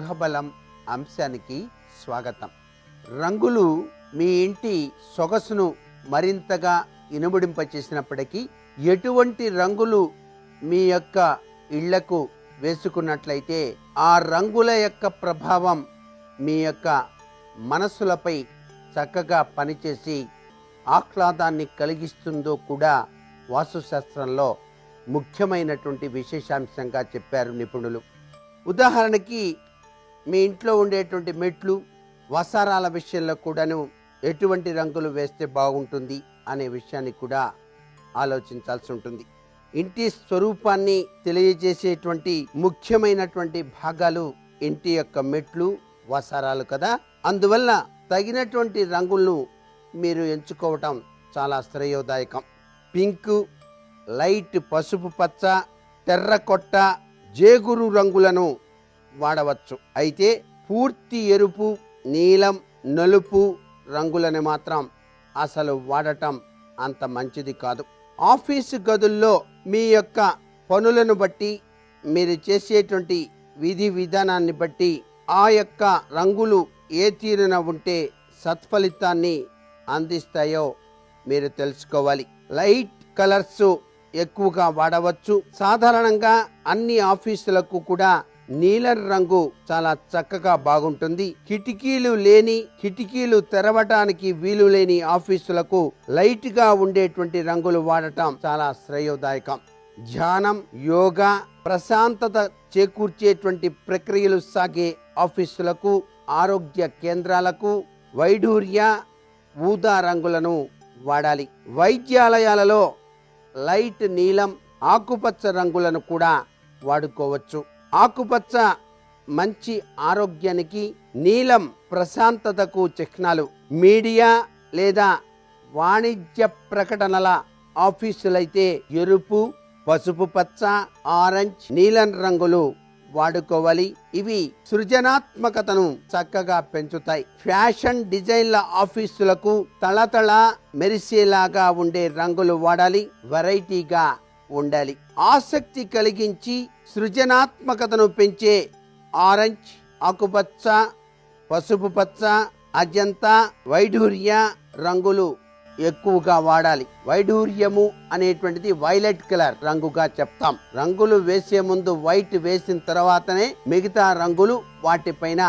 గృహబలం అంశానికి స్వాగతం. రంగులు మీ ఇంటి సొగసును మరింతగా ఇనుముడింపచేసినప్పటికీ ఎటువంటి రంగులు మీ యొక్క ఇళ్ళకు వేసుకున్నట్లయితే ఆ రంగుల యొక్క ప్రభావం మీ యొక్క మనస్సులపై చక్కగా పనిచేసి ఆహ్లాదాన్ని కలిగిస్తుందో కూడా వాస్తుశాస్త్రంలో ముఖ్యమైనటువంటి విశేషాంశంగా చెప్పారు నిపుణులు. ఉదాహరణకి మీ ఇంట్లో ఉండేటువంటి మెట్లు వసారాల విషయంలో కూడాను ఎటువంటి రంగులు వేస్తే బాగుంటుంది అనే విషయాన్ని కూడా ఆలోచించాల్సి ఉంటుంది. ఇంటి స్వరూపాన్ని తెలియజేసేటువంటి ముఖ్యమైనటువంటి భాగాలు ఇంటి యొక్క మెట్లు వసారాలు కదా. అందువల్ల తగినటువంటి రంగులను మీరు ఎంచుకోవటం చాలా శ్రేయోదాయకం. పింక్ లైట్ పసుపు పచ్చ తెర్రకొట్ట జేగురు రంగులను వాడవచ్చు. అయితే పూర్తి ఎరుపు నీలం నలుపు రంగులను మాత్రం అసలు వాడటం అంత మంచిది కాదు. ఆఫీసు గదుల్లో మీ యొక్క పనులను బట్టి మీరు చేసేటువంటి విధి విధానాన్ని బట్టి ఆ యొక్క రంగులు ఏ తీరున ఉంటే సత్ఫలితాన్ని అందిస్తాయో మీరు తెలుసుకోవాలి. లైట్ కలర్స్ ఎక్కువగా వాడవచ్చు. సాధారణంగా అన్ని ఆఫీసులకు కూడా నీలం రంగు చాలా చక్కగా బాగుంటుంది. కిటికీలు లేని కిటికీలు తెరవటానికి వీలు లేని ఆఫీసులకు లైట్గా ఉండేటువంటి రంగులు వాడటం చాలా శ్రేయోదాయకం. ధ్యానం యోగా ప్రశాంతత చేకూర్చేటువంటి ప్రక్రియలు సాగే ఆఫీసులకు ఆరోగ్య కేంద్రాలకు వైఢూర్య ఊదా రంగులను వాడాలి. వైద్యాలయాలలో లైట్ నీలం ఆకుపచ్చ రంగులను కూడా వాడుకోవచ్చు. ఆకుపచ్చ మంచి ఆరోగ్యానికి నీలం ప్రశాంతతకు చిహ్నాలు. మీడియా లేదా వాణిజ్య ప్రకటనల ఆఫీసులైతే ఎరుపు పసుపు పచ్చ ఆరెంజ్ నీలం రంగులు వాడుకోవాలి. ఇవి సృజనాత్మకతను చక్కగా పెంచుతాయి. ఫ్యాషన్ డిజైన్ల ఆఫీసులకు తళతళ మెరిసేలాగా ఉండే రంగులు వాడాలి వెరైటీగా ఉండాలి. ఆసక్తి కలిగించి సృజనాత్మకతను పెంచే ఆరెంజ్ ఆకుపచ్చ పసుపు పచ్చ అజంతా వైఢూర్య రంగులు ఎక్కువగా వాడాలి. వైఢూర్యము అనేటువంటిది వైలెట్ కలర్ రంగుగా చెప్తాం. రంగులు వేసే ముందు వైట్ వేసిన తర్వాతనే మిగతా రంగులు వాటిపైన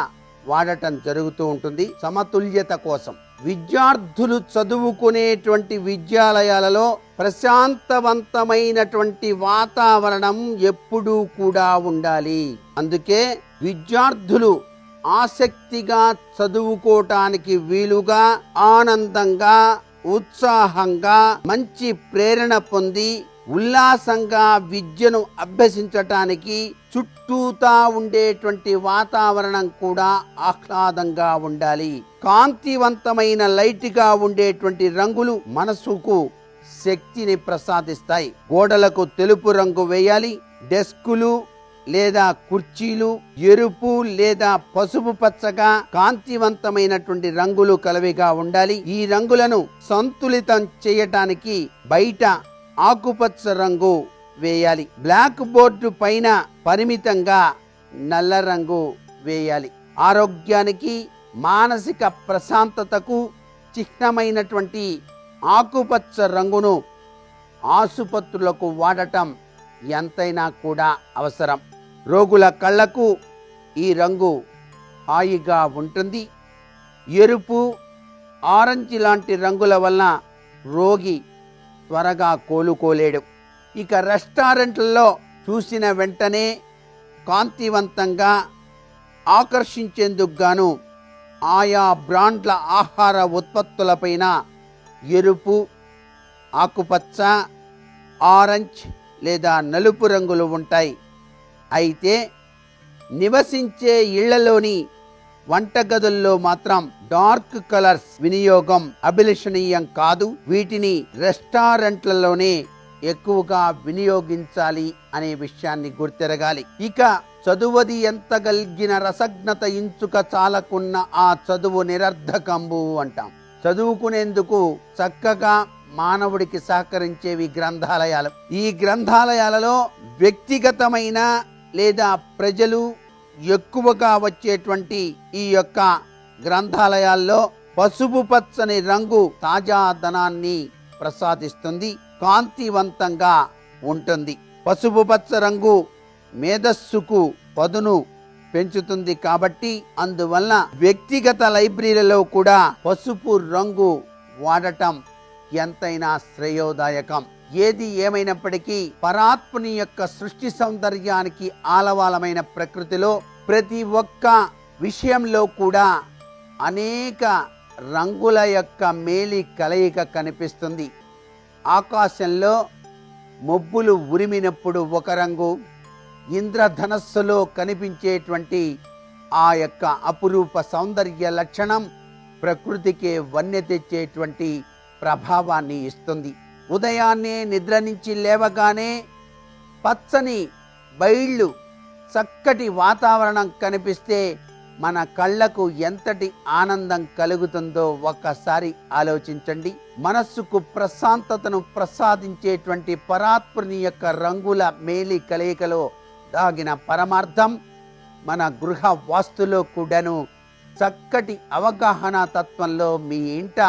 వాడటం జరుగుతూ ఉంటుంది. సమతుల్యత కోసం విద్యార్థులు చదువుకునేటువంటి విద్యాలయాలలో ప్రశాంతవంతమైనటువంటి వాతావరణం ఎప్పుడూ కూడా ఉండాలి. అందుకే విద్యార్థులు ఆసక్తిగా చదువుకోవటానికి వీలుగా ఆనందంగా ఉత్సాహంగా మంచి ప్రేరణ పొంది ఉల్లాసంగా విద్యను అభ్యసించటానికి చుట్టూతా ఉండేటువంటి వాతావరణం కూడా ఆహ్లాదంగా ఉండాలి. కాంతివంతమైన లైట్గా ఉండేటువంటి రంగులు మనసుకు శక్తిని ప్రసాదిస్తాయి. గోడలకు తెలుపు రంగు వేయాలి. డెస్కులు లేదా కుర్చీలు ఎరుపు లేదా పసుపు పచ్చగా కాంతివంతమైనటువంటి రంగులు కలవిగా ఉండాలి. ఈ రంగులను సంతులితం చేయటానికి బయట ఆకుపచ్చ రంగు వేయాలి. బ్లాక్ బోర్డు పైన పరిమితంగా నల్ల రంగు వేయాలి. ఆరోగ్యానికి మానసిక ప్రశాంతతకు చిహ్నమైనటువంటి ఆకుపచ్చ రంగును ఆసుపత్రులకు వాడటం ఎంతైనా కూడా అవసరం. రోగుల కళ్ళకు ఈ రంగు హాయిగా ఉంటుంది. ఎరుపు ఆరెంజ్ లాంటి రంగుల వలన రోగి త్వరగా కోలుకోలేడు. ఇక రెస్టారెంట్లలో చూసిన వెంటనే కాంతివంతంగా ఆకర్షించేందుకు గాను ఆయా బ్రాండ్ల ఆహార ఉత్పత్తులపైన ఎరుపు ఆకుపచ్చ ఆరెంజ్ లేదా నలుపు రంగులు ఉంటాయి. అయితే నివసించే ఇళ్ళలోని వంటగదుల్లో మాత్రం డార్క్ కలర్స్ వినియోగం అభిలషణీయం కాదు. వీటిని రెస్టారెంట్లలోనే ఎక్కువగా వినియోగించాలి అనే విషయాన్ని గుర్తెరగాలి. ఇక చదువది ఎంత కలిగిన రసజ్ఞత ఇంచుక చాలకున్న ఆ చదువు నిరర్ధకంబు అంటాం. చదువుకునేందుకు చక్కగా మానవుడికి సహకరించేవి గ్రంథాలయాలు. ఈ గ్రంథాలయాలలో వ్యక్తిగతమైన లేదా ప్రజలు ఎక్కువగా వచ్చేటువంటి ఈ యొక్క గ్రంథాలయాల్లో పసుపు పచ్చని రంగు తాజాదనాన్ని ప్రసాదిస్తుంది కాంతివంతంగా ఉంటుంది. పసుపు పచ్చ రంగు మేధస్సుకు పదును పెంచుతుంది కాబట్టి అందువల్ల వ్యక్తిగత లైబ్రరీలలో కూడా పసుపు రంగు వాడటం ఎంతైనా శ్రేయోదాయకం. ఏది ఏమైనప్పటికీ పరాత్ముని యొక్క సృష్టి సౌందర్యానికి ఆలవాలమైన ప్రకృతిలో ప్రతి ఒక్క విషయంలో కూడా అనేక రంగుల యొక్క మేలి కలయిక కనిపిస్తుంది. ఆకాశంలో మొబ్బులు ఉరిమినప్పుడు ఒక రంగు ఇంద్రధనస్సులో కనిపించేటువంటి ఆ యొక్క అపురూప సౌందర్య లక్షణం ప్రకృతికే వన్య తెచ్చేటువంటి ప్రభావాన్ని ఇస్తుంది. ఉదయాన్నే నిద్ర నుంచి లేవగానే పచ్చని బయళ్ళు చక్కటి వాతావరణం కనిపిస్తే మన కళ్ళకు ఎంతటి ఆనందం కలుగుతుందో ఒక్కసారి ఆలోచించండి. మనస్సుకు ప్రశాంతతను ప్రసాదించేటువంటి పరాత్ముని యొక్క రంగుల మేలి కలయికలో దాగిన పరమార్థం మన గృహ వాస్తులో కూడాను చక్కటి అవగాహన తత్వంలో మీ ఇంట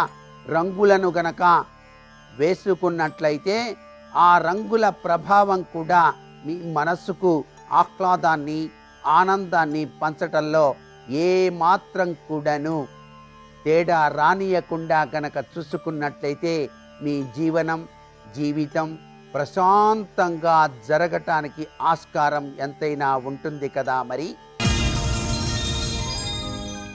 రంగులను గనక వేసుకున్నట్లయితే ఆ రంగుల ప్రభావం కూడా మీ మనస్సుకు ఆహ్లాదాన్ని ఆనందాన్ని పంచటంలో ఏ మాత్రం కూడాను తేడా రానియకుండా గనక చూసుకున్నట్లయితే మీ జీవనం జీవితం ప్రశాంతంగా జరగటానికి ఆస్కారం ఎంతైనా ఉంటుంది కదా మరి?